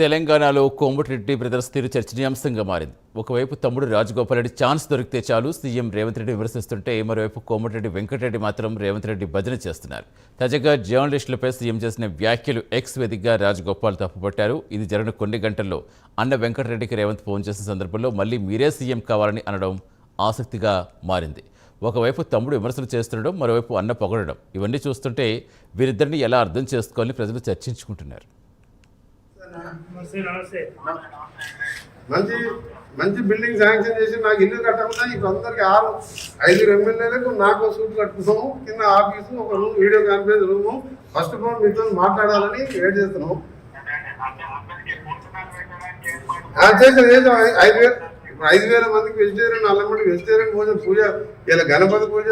తెలంగాణలో కోమటిరెడ్డి బ్రదర్స్ తీరు చర్చనీయాంశంగా మారింది. ఒకవైపు తమ్ముడు రాజగోపాల్ రెడ్డి ఛాన్స్ దొరికితే చాలు సీఎం రేవంత్ రెడ్డి విమర్శిస్తుంటే మరోవైపు కోమటిరెడ్డి వెంకటరెడ్డి మాత్రం రేవంత్ రెడ్డి భజన చేస్తున్నారు. తాజాగా జర్నలిస్టులపై సీఎం చేసిన వ్యాఖ్యలు ఎక్స్ వేదికగా రాజగోపాల్ తప్పుపట్టారు. ఇది జరిగిన కొన్ని గంటల్లో అన్న వెంకటరెడ్డికి రేవంత్ ఫోన్ చేసిన సందర్భంలో మళ్ళీ మీరే సీఎం కావాలని అనడం ఆసక్తిగా మారింది. ఒకవైపు తమ్ముడు విమర్శలు చేస్తుండడం మరోవైపు అన్న పొగడడం. ఇవన్నీ చూస్తుంటే వీరిద్దరిని ఎలా అర్థం చేసుకోవాలని ప్రజలు చర్చించుకుంటున్నారు. నమస్తే మంచి మంచి బిల్డింగ్ శాంక్షన్ చేసి నాకు ఇల్లు కట్టకుండా ఇప్పుడు అందరికి ఆరు ఐదుగురు ఎమ్మెల్యేలకు నాకు సూట్ కట్టుకున్నాము. కింద ఆఫీసు ఒక room video conference room. First of all మీతో మాట్లాడాలని వెయిట్ చేస్తున్నాము. ఆ, చేసాం ఐదు వేలు ఇప్పుడు ఐదు వేల మందికి వెజిటేరియన్ అల్లమంది వెజిటేరియన్ పూజ పూజ ఇలా గణపతి పూజ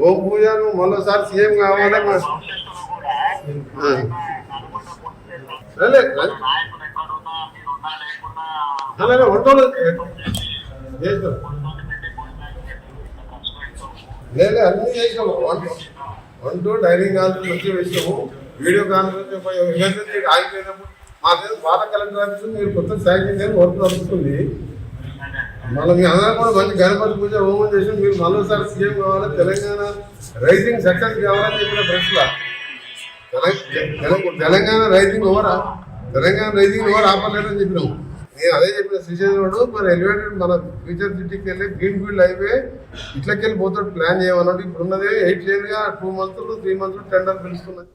ఓం పూజ నువ్వు మరోసారి సీఎం కావాలి అలాగే వంటలు చేస్తాం లేదు అన్ని చేసాము వంట వంట డైనింగ్ హాల్ మంచిగా వేసాము వీడియో కాన్ఫరెన్స్ ఎమర్జెన్సీ ఆగిపోయినప్పుడు మాకేదో పాత కలెక్టర్ ఆఫీస్ మీరు కొత్త శాంక్షన్ చేసి వర్క్ నడుస్తుంది మళ్ళీ మీ అందరం కూడా మంచి గణపతి పూజ హోమం చేసి మీరు మరోసారి సీఎం కావాలా? తెలంగాణ రైజింగ్ సక్సెస్ కావాలని చెప్పిన ప్రశ్న. తెలంగాణ రైజింగ్ ఓవరా తెలంగాణ రైజింగ్ ఓవర్ ఆపలేదని చెప్పినాము. నేను అదే చెప్పిన శ్రీశైలంలో మరి ఎలివేటెడ్ మన ఫ్యూచర్ సిటీకి వెళ్ళి గ్రీన్ ఫీల్డ్ హైవే ఇట్లకెళ్ళి పోతాడు ప్లాన్ చేయమన్నాడు. ఇప్పుడు ఉన్నది eight లేన్గా two months three months tender పిలుస్తున్నది